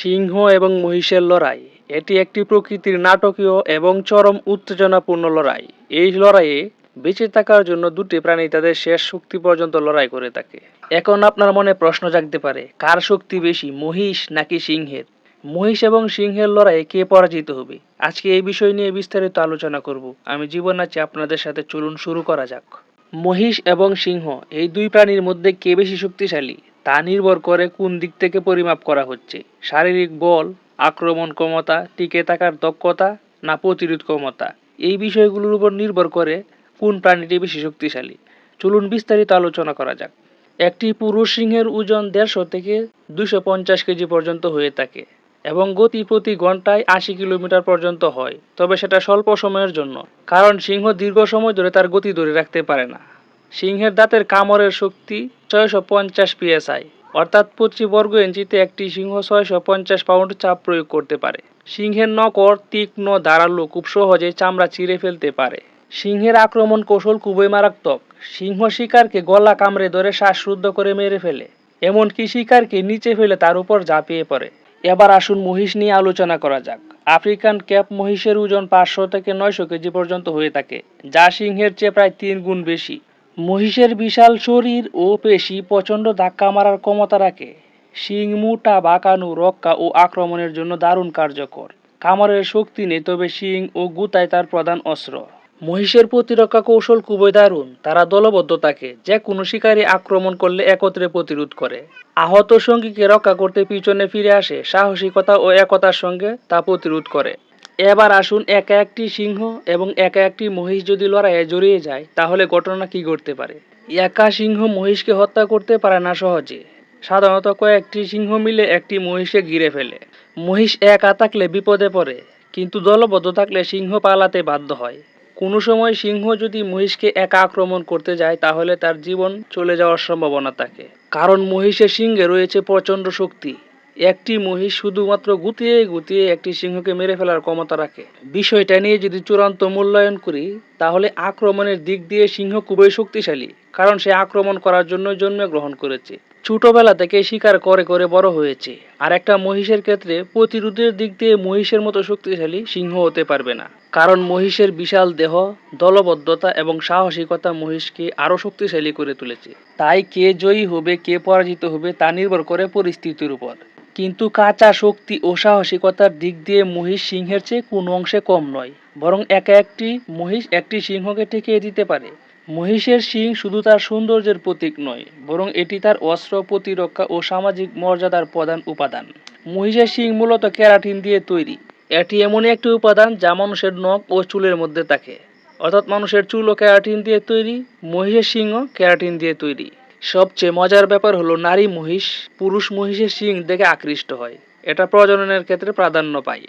সিংহ এবং মহিষের লড়াই। এটি একটি প্রকৃতির নাটকীয় এবং চরম উত্তেজনাপূর্ণ লড়াই। এই লড়াইয়ে বেঁচে থাকার জন্য দুটি প্রাণী তাদের শেষ শক্তি পর্যন্ত লড়াই করে থাকে। এখন আপনার মনে প্রশ্ন জাগতে পারে, কার শক্তি বেশি, মহিষ নাকি সিংহের? মহিষ এবং সিংহের লড়াইয়ে কে পরাজিত হবে? আজকে এই বিষয় নিয়ে বিস্তারিত আলোচনা করব। আমি জীবন আছি আপনাদের সাথে, চলুন শুরু করা যাক। মহিষ এবং সিংহ, এই দুই প্রাণীর মধ্যে কে বেশি শক্তিশালী? তা নির্ভর করে কোন দিক থেকে পরিমাপ করা হচ্ছে। শারীরিক বল, আক্রমণ ক্ষমতা, টিকে থাকার দক্ষতা না প্রতিরোধ ক্ষমতা। এই বিষয়গুলোর উপর নির্ভর করে কোন প্রাণীটি বেশি শক্তিশালী। চলুন বিস্তারিত আলোচনা করা যাক। একটি পুরুষ সিংহের ওজন দেড়শো থেকে দুশো পঞ্চাশ কেজি পর্যন্ত হয়ে থাকে এবং গতি প্রতি ঘন্টায় আশি কিলোমিটার পর্যন্ত হয়, তবে সেটা স্বল্প সময়ের জন্য, কারণ সিংহ দীর্ঘ সময় ধরে তার গতি ধরে রাখতে পারে না। সিংহের দাঁতের কামড়ের শক্তি ছয়শো পঞ্চাশ পিএসআই। অর্থাৎ পঁচিশ বর্গ ইঞ্চিতে একটি সিংহ ছয়শো পঞ্চাশ পাউন্ড চাপ প্রয়োগ করতে পারে। সিংহের নকর তীক্ষ্ণ, ধারালো খুব সহজে চামড়া চিরে ফেলতে পারে। সিংহের আক্রমণ কৌশল খুবই মারাত্মক। সিংহ শিকারকে গলা কামড়ে ধরে শ্বাসরুদ্ধ করে মেরে ফেলে। এমনকি শিকারকে নিচে ফেলে তার উপর ঝাঁপিয়ে পড়ে। এবার আসুন মহিষ নিয়ে আলোচনা করা যাক। আফ্রিকান ক্যাপ মহিষের ওজন পাঁচশো থেকে নয়শো কেজি পর্যন্ত হয়ে থাকে, যা সিংহের চেয়ে প্রায় তিন গুণ বেশি। মহিষের বিশাল শরীর ও পেশি প্রচণ্ড ধাক্কা মারার ক্ষমতা রাখে। শিং, মুটা, বাঁকানো, রক্ষা ও আক্রমণের জন্য দারুণ কার্যকর। কামড়ের শক্তি নেই, তবে শিং ও গুতায় তার প্রধান অস্ত্র। মহিষের প্রতিরক্ষা কৌশল খুবই দারুণ। তারা দলবদ্ধ থাকে যে কোনো শিকারী আক্রমণ করলে একত্রে প্রতিরোধ করে। আহত সঙ্গীকে রক্ষা করতে পিছনে ফিরে আসে, সাহসিকতা ও একতার সঙ্গে তা প্রতিরোধ করে। এবার আসুন একা একটি সিংহ এবং একা একটি মহিষ যদি লড়াইয়ে জড়িয়ে যায়, তাহলে ঘটনা কি ঘটতে পারে? একা সিংহ মহিষকে হত্যা করতে পারে না সহজে। সাধারণত কয়েকটি সিংহ মিলে একটি মহিষকে ঘিরে ফেলে। মহিষ একা থাকলে বিপদে পড়ে, কিন্তু দলবদ্ধ থাকলে সিংহ পালাতে বাধ্য হয়। কোনো সময় সিংহ যদি মহিষকে একা আক্রমণ করতে যায়, তাহলে তার জীবন চলে যাওয়ার সম্ভাবনা থাকে। কারণ মহিষের সিংহে রয়েছে প্রচণ্ড শক্তি। একটি মহিষ শুধুমাত্র গুতিয়ে গুতিয়ে একটি সিংহকে মেরে ফেলার ক্ষমতা রাখে। বিষয়টা নিয়ে যদি চূড়ান্ত মূল্যায়ন করি, তাহলে আক্রমণের দিক দিয়ে সিংহ খুবই শক্তিশালী, কারণ সে আক্রমণ করার জন্য জন্মগ্রহণ করেছে। ছোটবেলা থেকে শিকার করে করে বড় হয়েছে, আর একটা মহিষের ক্ষেত্রে প্রতিরোধের দিক দিয়ে মহিষের মতো শক্তিশালী সিংহ হতে পারবে না। কারণ মহিষের বিশাল দেহ, দলবদ্ধতা এবং সাহসিকতা মহিষকে আরও শক্তিশালী করে তুলেছে। তাই কে জয়ী হবে, কে পরাজিত হবে তা নির্ভর করে পরিস্থিতির উপর। কিন্তু কাঁচা শক্তি ও সাহসিকতার দিক দিয়ে মহিষ সিংহের চেয়ে কোনো অংশে কম নয়, বরং একা একটি মহিষ একটি সিংহকে ঠেকিয়ে দিতে পারে। মহিষের শিং শুধু তার সৌন্দর্যের প্রতীক নয়, বরং এটি তার অস্ত্র প্রতিরক্ষা ও সামাজিক মর্যাদার প্রধান উপাদান। মহিষের শিং মূলত ক্যারাটিন দিয়ে তৈরি। এটি এমন একটি উপাদান যা মানুষের নখ ও চুলের মধ্যে থাকে। অর্থাৎ মানুষের চুল ও ক্যারাটিন দিয়ে তৈরি, মহিষের শিংও ক্যারাটিন দিয়ে তৈরি। সবচেয়ে মজার ব্যাপার হলো নারী মহিষ, পুরুষ মহিষের শিং দেখে আকৃষ্ট হয়। এটা প্রজননের ক্ষেত্রে প্রাধান্য পায়।